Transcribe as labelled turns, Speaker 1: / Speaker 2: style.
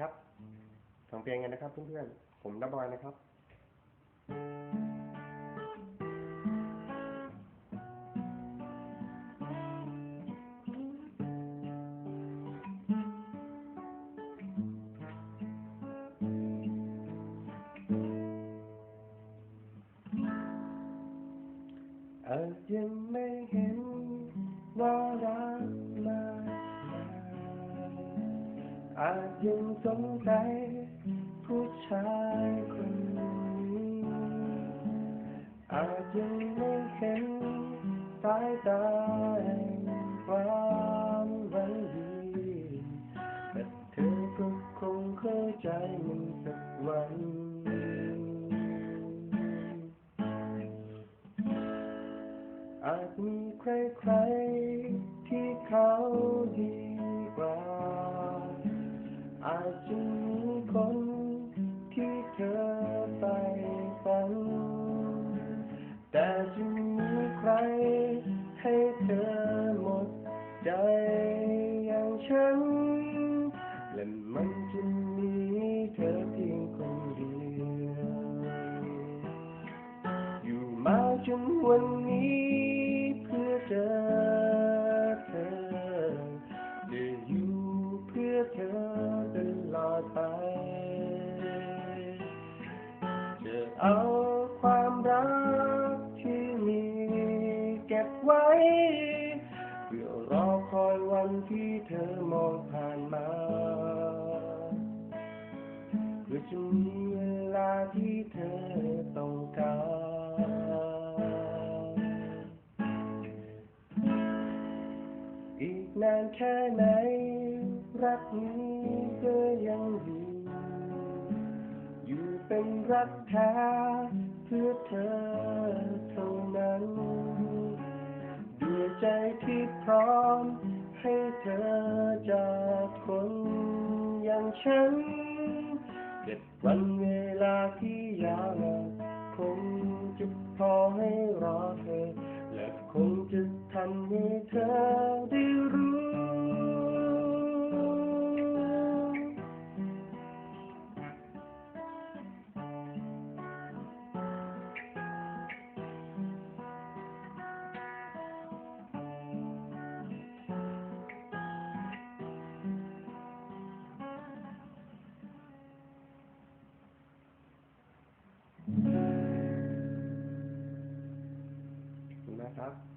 Speaker 1: ครับฟังเพลงกันนะครับเพื่อนๆ ผมดับบอยนะครับ อาจยังไม่เห็นว่า อาจยังสงสัยผู้ชายคนนี้อาจยังไม่เห็นสายตาแห่งความหวังดีแต่เธอก็คงเข้าใจมันสักวันอาจมีใครๆที่เขาดีกว่าาจจะมีคนที่เธอไปฝัน แต่จะมีใครให้เธอหมดใจอย่างฉัน และมันจะมีเธอเพียงคนเดียว อยู่มาจนวันนี้เพื่อเจอ เอาความรักที่มีเก็บไว้ เพื่อรอคอยวันที่เธอมองผ่านมาเพื่อจะมีเวลาที่เธอต้องการอีกนานแค่ไหน รักนี้ก็ยังอยู่ เป็นรักแท้เพื่อเธอเท่านั้นด้วยใจที่พร้อมให้เธอจากคนอย่างฉัน เก็บวันเวลาที่ยาวคงจะพอให้รอเธอ และคงจะทำให้เธอได้รู้ matters